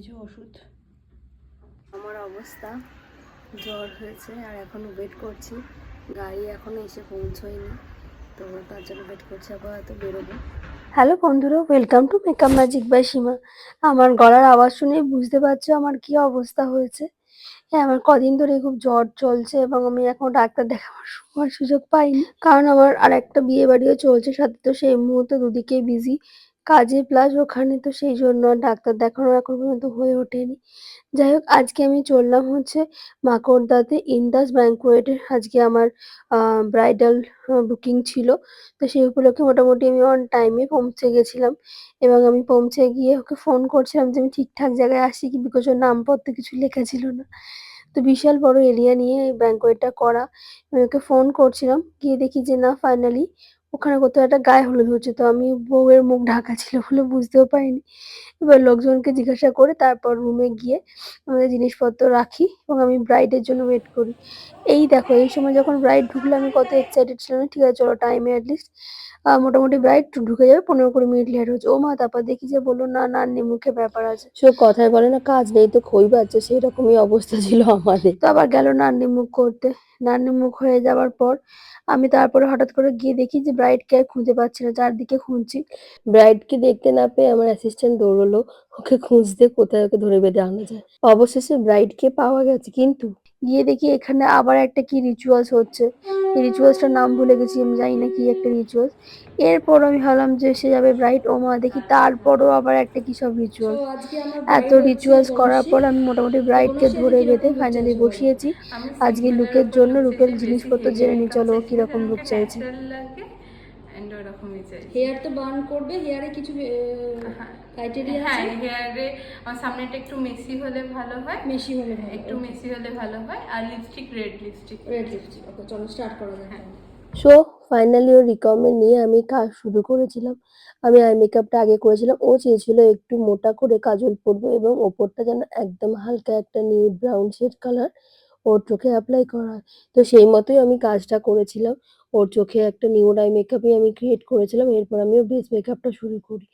কিছু ওষুধ। আমার অবস্থা জ্বর হয়েছে আর এখনও ওয়েট করছি। গাড়ি এখনও এসে পৌঁছয়নি তো তার জন্য ওয়েট করছি আপাতত বেরোবো। হ্যালো বন্ধুরা welcome to makeup magic by Seema আমার গলার আওয়াজ শুনে বুঝতে পারছ আমার কি অবস্থা হয়েছে। হ্যাঁ আমার কদিন ধরে খুব জ্বর চলছে এবং আমি এখন ডাক্তার দেখাবার সময় সুযোগ পাইনি। কারণ আমার আর একটা বিয়ে বাড়িও চলছে সাথে তো সেই মুহূর্তে দুদিকেই বিজি কাজে প্লাস ওখানে তো সেই জন্য ডাক্তার দেখানো এখন পর্যন্ত হয়ে ওঠেনি। যাই হোক, আজকে আমি চললাম হচ্ছে মাকড়দাতে ইন্দাস ব্যাঙ্কোয়েটে আজকে আমার ব্রাইডাল বুকিং ছিল। তো সেই উপলক্ষে মোটামুটি আমি অন টাইমে পৌঁছে গেছিলাম। এবং আমি পৌঁছে গিয়ে ওকে ফোন করছিলাম যে, আমি ঠিকঠাক জায়গায় আসি কি? বিকজ ওর নামপত্র কিছু লেখা ছিল না। তো বিশাল বড় এরিয়া নিয়ে এই করা। আমি ওকে ফোন করছিলাম। গিয়ে দেখি যে, না ফাইনালি ওখানে কোথাও একটা গায়ে হলুদ হচ্ছে তো আমি বউয়ের মুখ ঢাকা ছিল বলে বুঝতেও পারিনি। এবার লোকজনকে জিজ্ঞাসা করে তারপর রুমে গিয়ে আমাদের জিনিসপত্র রাখি এবং আমি ব্রাইডের জন্য ওয়েট করি। এই দেখো এই সময় যখন ব্রাইড ঢুকলো আমি কত এক্সাইটেড ছিলাম ঠিক আছে চলো টাইমে অ্যাটলিস্ট মোটামুটি ব্রাইড ঢুকে যাবে পনেরো কুড়ি মিনিট লেট হচ্ছে। ও মা তারপর দেখি যে বলল না না মুখে ব্যাপার আছে। সে কথায় বলে না কাজ নেই তো খই বাচ্ছে সেই রকমই অবস্থা ছিল আমাদের। তো আবার গেল নান্নি মুখ করতে। মুখ হয়ে যাওয়ার পর আমি তারপরে হঠাৎ করে গিয়ে দেখি যে ব্রাইডকে আর খুঁজে পাচ্ছি না, চারদিকে খুঁজছি। ব্রাইডকে দেখতে না পেয়ে আমার অ্যাসিস্ট্যান্ট দৌড়লো, ওকে খুঁজতে কোথায় ওকে ধরে বেঁধে আনা যায়। অবশেষে ব্রাইডকে পাওয়া গেছে, কিন্তু গিয়ে দেখি এখানে আবার একটা কি রিচুয়ালস হচ্ছে। এই রিচুয়ালসটার নাম ভুলে গেছি আমি জানি না কি একটা রিচুয়ালস এরপর আমি ভাবলাম যে সে যাবে ব্রাইট ও মা দেখি তারপরও আবার একটা কি সব রিচুয়াল এত রিচুয়ালস করার পর আমি মোটামুটি ব্রাইডকে ধরে বেঁধে ফাইনালি বসিয়েছি। আজকে লুকের জন্য লুকের জিনিসপত্র জেনে নি চলো কীরকম লুক চাইছে। ওরকমই চাই। হেয়ার তো বার্ন করবে হেয়ারে কিছু ক্রাইটেরিয়া হ্যাঁ। হেয়ারে আমার সামনেটা একটু মেসি হলে ভালো হয়। বেশি হলে ভালো একটু মেসি হলে ভালো হয়। আর lipstick red lipstick red lipstick okay চলো স্টার্ট করা যাক। সো ফাইনালি ওর রিকমেন্ড নিয়ে আমি কাজ শুরু করেছিলাম। আমি আই মেকআপটা আগে করেছিলাম। ও চেয়েছিল একটু মোটা করে কাজল পরবো এবং ওপরটা যেন একদম হালকা একটা নিউড ব্রাউন শেড কালার ওর চোখে অ্যাপ্লাই করা। হয় তো সেই মতোই আমি কাজটা করেছিলাম। ওর চোখে একটা নিউড আই মেকআপই আমি ক্রিয়েট করেছিলাম, এরপর আমি ওর বেস মেকআপটা শুরু করি।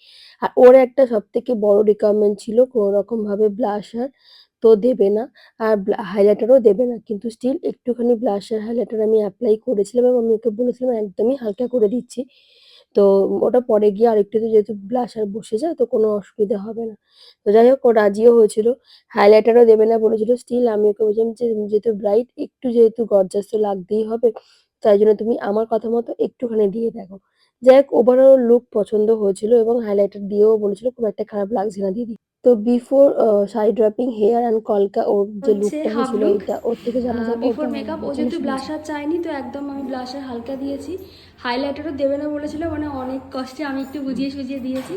আর ওর একটা সব থেকে বড় রিকোয়ারমেন্ট ছিল কোনো রকমভাবে ব্লাশার তো দেবে না, আর হাইলাইটারও দেবে না। কিন্তু স্টিল একটুখানি ব্লাশার হাইলাইটার আমি অ্যাপ্লাই করেছিলাম এবং আমি ওকে বলেছিলাম, একদমই হালকা করে দিচ্ছি। তো ওটা পরে গিয়ে আরেকটুতে যেহেতু ব্লাশার বসে যায়, তো কোনো অসুবিধা হবে না। তো যাই হোক, ও রাজিও হয়েছিল। হাইলাইটারও দেবে না বলেছিল স্টিল আমি ওকে বলছিলাম যে যেহেতু ব্রাইট একটু যেহেতু গর্জাস তো লাগতেই হবে। তাই জন্য তুমি আমার কথা মতো একটুখানি দিয়ে দেখো। যাই হোক ওভারঅল লুক পছন্দ হয়েছিল এবং হাইলাইটার দিয়েও বলেছিল খুব একটা খারাপ লাগছে না দিদি। তো before side dropping hair and কলকা ওর যে লুকটা হয়েছিল। ওইটা ওর থেকে জানা যায় বিফোর মেকআপ ও যেহেতু ব্লাশার চাইনি তো একদম আমি ব্লাশার হালকা দিয়েছি। হাইলাইটারও দেবে না বলেছিল মানে অনেক কষ্টে আমি একটু বুঝিয়ে সুঝিয়ে দিয়েছি।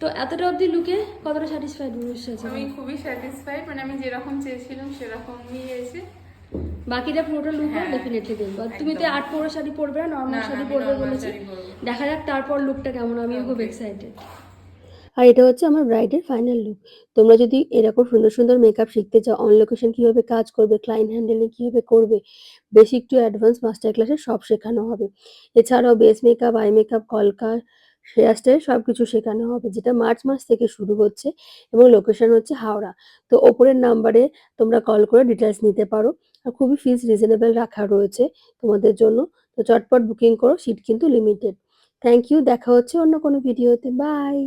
তো এতটা অবধি লুকে কতটা স্যাটিসফাইড বুঝতে আমি খুবই স্যাটিসফাইড মানে আমি যেরকম চেয়েছিলাম সেরকমই এসে বাকিটা পুরোটা লুক হ্যাঁ, ডেফিনেটলি দেখব। তুমি তো আট পরো শাড়ি পরবে না নর্মাল শাড়ি পরবে বলেছি। দেখা যাক তারপর লুকটা কেমন আমিও খুব এক্সাইটেড আর এটা হচ্ছে আমার ব্রাইডের ফাইনাল লুক তোমরা যদি এরকম সুন্দর সুন্দর মেকআপ শিখতে চাও অন লোকেশন কীভাবে কাজ করবে ক্লায়েন্ট হ্যান্ডেলিং কীভাবে করবে বেসিক টু অ্যাডভান্স মাস্টার ক্লাসে সব শেখানো হবে। এছাড়াও বেস মেকআপ আই মেকআপ কলকা হেয়ার স্টাইল সব কিছু শেখানো হবে যেটা মার্চ মাস থেকে শুরু হচ্ছে। এবং লোকেশন হচ্ছে হাওড়া। তো ওপরের নাম্বারে তোমরা কল করে ডিটেলস নিতে পারো। খুবই ফিস রিজনেবল রাখা রয়েছে তোমাদের জন্য। তো চটপট বুকিং করো সিট কিন্তু লিমিটেড থ্যাংক ইউ দেখা হচ্ছে অন্য কোনো ভিডিওতে বাই